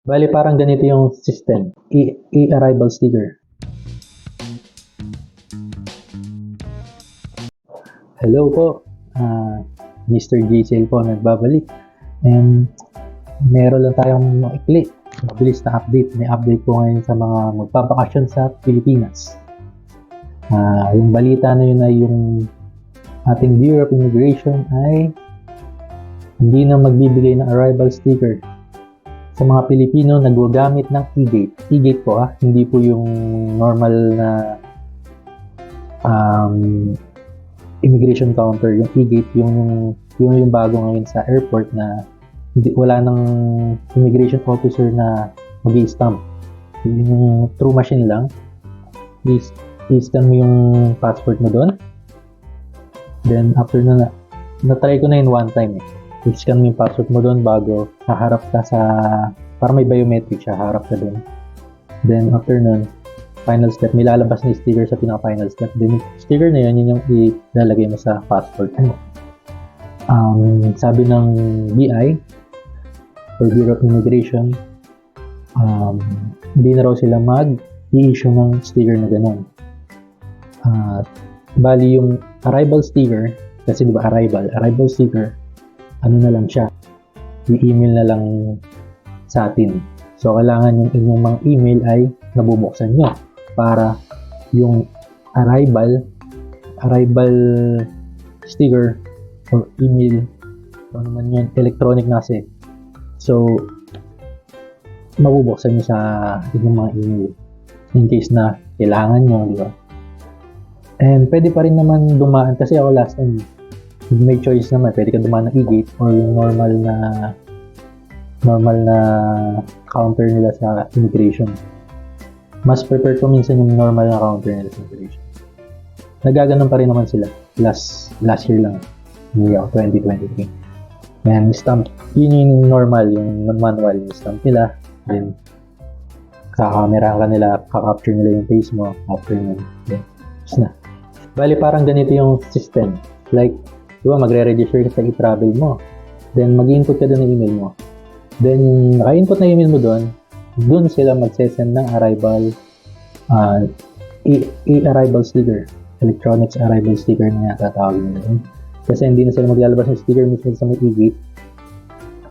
Bali, parang ganito yung system. E- E-arrival sticker. Hello po. Ah, Mr. JCL po nagbabalik. And meron lang tayong maikli. Mabilis na update. May update po ngayon sa mga magpapakasyon sa Pilipinas. Ah, yung balita na yun ay yung ating Bureau of Immigration ay hindi na magbibigay ng arrival sticker sa mga Pilipino na gumagamit ng e-gate. E-gate po ah, hindi po yung normal na um, immigration counter. Yung e-gate, yung, yung, yung bago ngayon sa airport na hindi, wala nang immigration officer na mag stamp Yung true machine lang. Is, i-scan mo yung passport mo doon. Then, after na, na-try ko na yun one time eh. I-scan mo yung passport mo doon bago haharap ka sa, para may biometric siya, harap ka doon. Then, after nun, final step, may lalabas na sticker sa pinaka-final step. Then, yung sticker na yun, yun yung ilalagay mo sa passport mo. Um, sabi ng BI, or Bureau of Immigration, um, hindi na raw sila mag-i-issue ng sticker na ganun. Uh, bali yung arrival sticker, kasi di ba arrival, arrival sticker, ano na lang siya, i-email na lang sa atin. So, kailangan yung inyong mga email ay nabubuksan nyo para yung arrival, arrival sticker or email, ano naman yun, electronic na kasi. So, mabubuksan nyo sa inyong mga email in case na kailangan nyo, di ba? And pwede pa rin naman dumaan, kasi ako last time, may choice naman, pwede ka dumaan ng e-gate or yung normal na normal na counter nila sa immigration. Mas prefer ko minsan yung normal na counter nila sa immigration. Nagaganon pa rin naman sila. Last, last year lang. Year 2023. Yan, stamp. Yun yung normal, yung manual, yung stamp nila. Then, kakamera ka nila, kakapture nila yung face mo after nun. Then, na. Bali, parang ganito yung system. Like, di ba, magre-register ka sa e-travel mo. Then, mag-input ka doon ng email mo. Then, naka-input na email mo doon, doon sila mag-send ng arrival uh, e-arrival sticker. Electronics arrival sticker na yata tawag nila. Kasi hindi na sila maglalabas ng sticker mismo sa may e-gate.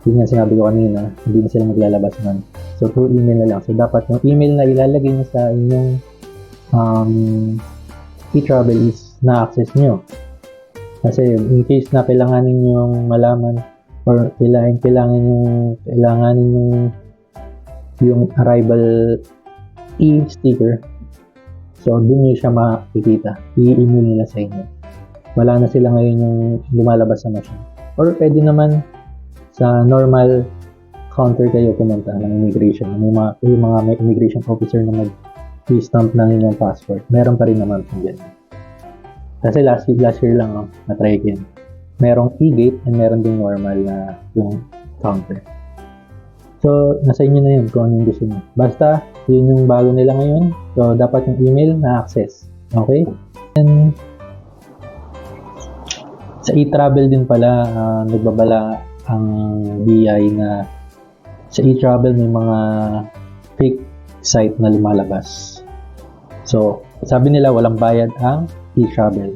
Yun nga sinabi ko kanina, hindi na sila maglalabas nun. So, through email na lang. So, dapat yung email na ilalagay nyo sa inyong um, e-travel is na-access nyo. Kasi in case na kailanganin nyo malaman or kailangan kailangan yung kailanganin yung yung arrival e-sticker so doon nyo siya makikita. I-email nila sa inyo. Wala na sila ngayon yung lumalabas sa machine. Or pwede naman sa normal counter kayo pumunta ng immigration. May mga, yung mga may immigration officer na mag stamp ng inyong passport. Meron pa rin naman kung ganyan kasi last, last year lang oh, na-try ko yun merong e-gate and meron ding normal na yung counter. So, nasa inyo na yun kung ano yung gusto nyo. Basta, yun yung bago nila ngayon. So, dapat yung email na access. Okay? And, sa e-travel din pala, uh, nagbabala ang BI na sa e-travel may mga fake site na lumalabas. So, sabi nila walang bayad ang e-travel.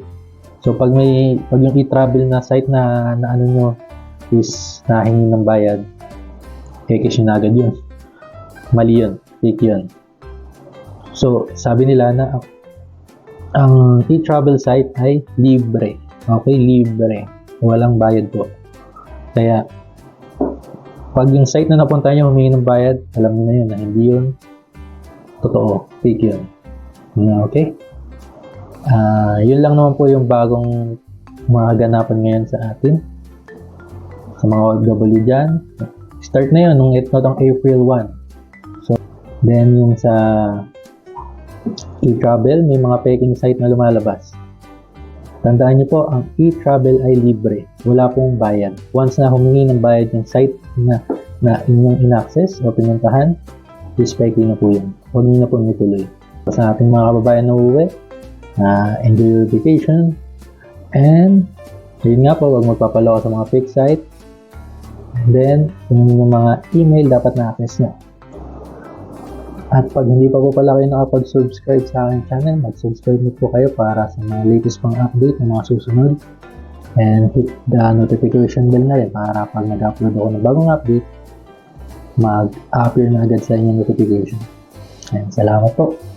So pag may pag yung e-travel na site na, na ano nyo is nahingi ng bayad, nyo na agad yun. Mali yun. Fake yun. So sabi nila na ang e-travel site ay libre. Okay, libre. Walang bayad po. Kaya pag yung site na napunta nyo humingi ng bayad, alam niyo na yun na hindi yun totoo. Fake yun. Okay? Uh, yun lang naman po yung bagong mga ganapan ngayon sa atin. Sa mga OFW dyan. Start na yun nung itong April 1. So, then yung sa e-travel, may mga peking site na lumalabas. Tandaan niyo po, ang e-travel ay libre. Wala pong bayad. Once na humingi ng bayad yung site na, na inyong in-access o pinuntahan, respecting na po yun. Huwag niyo na po ituloy. Sa ating mga kababayan na uuwi, na uh, enjoy your vacation. And, yun nga po, huwag magpapaloko sa mga fake site. And then, kung yung mga email dapat na-access nyo. At pag hindi pa po pala kayo nakapag-subscribe sa aking channel, mag-subscribe na po kayo para sa mga latest pang update ng mga susunod. And hit the notification bell na rin para pag nag-upload ako ng bagong update, mag-appear na agad sa inyong notification. Ayan, salamat po.